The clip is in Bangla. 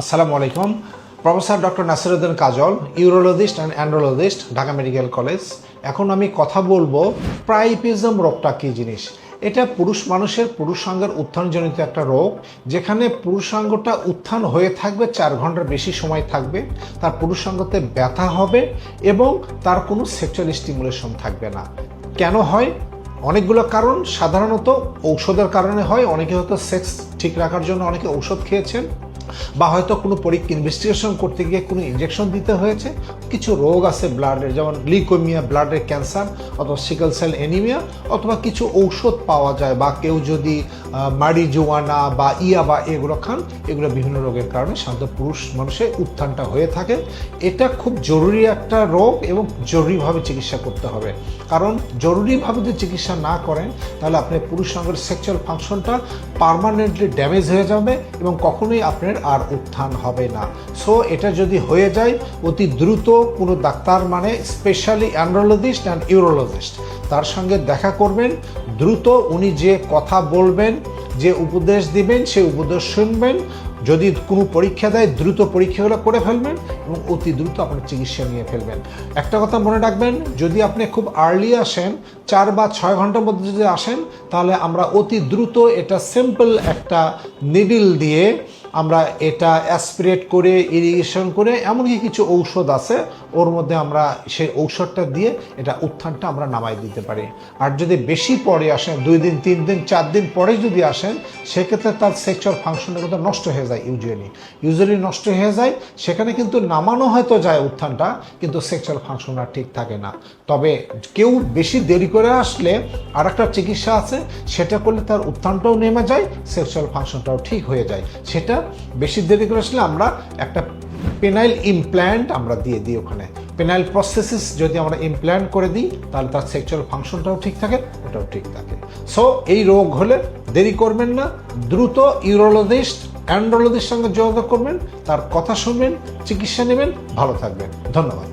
আসসালামু আলাইকুম। Professor doctor Nasiruddin Kajal, urologist and andrologist, Dhaka medical college. এখন আমি কথা বলব প্রাইপিজম রোগটা কী জিনিস? এটা পুরুষ মানুষের পুরুষাঙ্গের উত্থানজনিত একটা রোগ, যেখানে পুরুষাঙ্গটা উত্থান হয়ে থাকবে, চার ঘণ্টার বেশি সময় থাকবে, তার পুরুষাঙ্গতে ব্যথা হবে এবং তার কোনো সেক্সুয়াল স্টিমুলেশন থাকবে না। কেন হয়? অনেকগুলো কারণ, সাধারণত ঔষধের কারণে হয়। অনেকে হয়তো সেক্স ঠিক রাখার জন্য অনেকে ঔষধ খেয়েছেন। বা হয়তো কোনো পরীক্ষা ইনভেস্টিগেশন করতে গিয়ে কোনো ইনজেকশন দিতে হয়েছে, কিছু রোগ আছে ব্লাডের যেমন লিকোমিয়া ব্লাডের ক্যান্সার অথবা সিকল সেল এনিমিয়া অথবা কিছু ঔষধ পাওয়া যায় বা কেউ যদি মারিজোয়ানা বা ইয়াবা এগুলো খান, এগুলো বিভিন্ন রোগের কারণে শান্ত পুরুষ মানুষের উত্থানটা হয়ে থাকে। এটা খুব জরুরি একটা রোগ এবং জরুরিভাবে চিকিৎসা করতে হবে। কারণ জরুরিভাবে যদি চিকিৎসা না করেন, তাহলে আপনার পুরুষ সঙ্গের সেক্সুয়াল ফাংশনটা পারমানেন্টলি ড্যামেজ হয়ে যাবে এবং কখনোই আপনার আর উত্থান হবে না। সো এটা যদি হয়ে যায়, অতি দ্রুত কোনো ডাক্তার মানে স্পেশালি অ্যান্ড্রোলজিস্ট অ্যান্ড ইউরোলজিস্ট তার সঙ্গে দেখা করবেন। দ্রুত উনি যে কথা বলবেন, যে উপদেশ দিবেন সেই উপদেশ শুনবেন। যদি কোনো পরীক্ষা দেয়, দ্রুত পরীক্ষাগুলো করে ফেলবেন এবং অতি দ্রুত আপনার চিকিৎসা নিয়ে ফেলবেন। একটা কথা মনে রাখবেন, যদি আপনি খুব আর্লি আসেন, চার বা ছয় ঘণ্টার মধ্যে যদি আসেন, তাহলে আমরা অতি দ্রুত এটা সিম্পল একটা নিডিল দিয়ে আমরা এটা অ্যাসপিরেট করে ইরিগেশন করে, এমনকি কিছু ঔষধ আছে, ওর মধ্যে আমরা সেই ঔষধটা দিয়ে এটা উত্থানটা আমরা নামাই দিতে পারি। আর যদি বেশি পরে আসেন, দুই দিন, তিন দিন, চার দিন পরে যদি আসেন, সেক্ষেত্রে তার সেক্সুয়াল ফাংশনটা কিন্তু নষ্ট হয়ে যায়। ইউজুয়ালি। ইউজুয়ালি নষ্ট হয়ে যায়, সেখানে কিন্তু নামানো হয়তো যায় উত্থানটা, কিন্তু সেক্সুয়াল ফাংশন আর ঠিক থাকে না। তবে কেউ বেশি দেরি করে আসলে আর একটা চিকিৎসা আছে, সেটা করলে তার উত্থানটাও নেমে যায় সেক্সুয়াল ফাংশনটাও ঠিক হয়ে যায়। সেটা বেশি দেরি করে আসলে আমরা একটা পেনাইল ইমপ্ল্যান্ট আমরা দিয়ে দিই ওখানে। পেনাইল প্রসেসিস যদি আমরা ইমপ্ল্যান্ট করে দিই, তাহলে তার সেক্সুয়াল ফাংশনটাও ঠিক থাকে, ওটাও ঠিক থাকে। সো এই রোগ হলে দেরি করবেন না, দ্রুত ইউরোলজিস্ট অ্যান্ড্রোলজিস্ট সঙ্গে যোগাযোগ করবেন তার কথা শুনবেন চিকিৎসা নেবেন ভালো থাকবেন। ধন্যবাদ।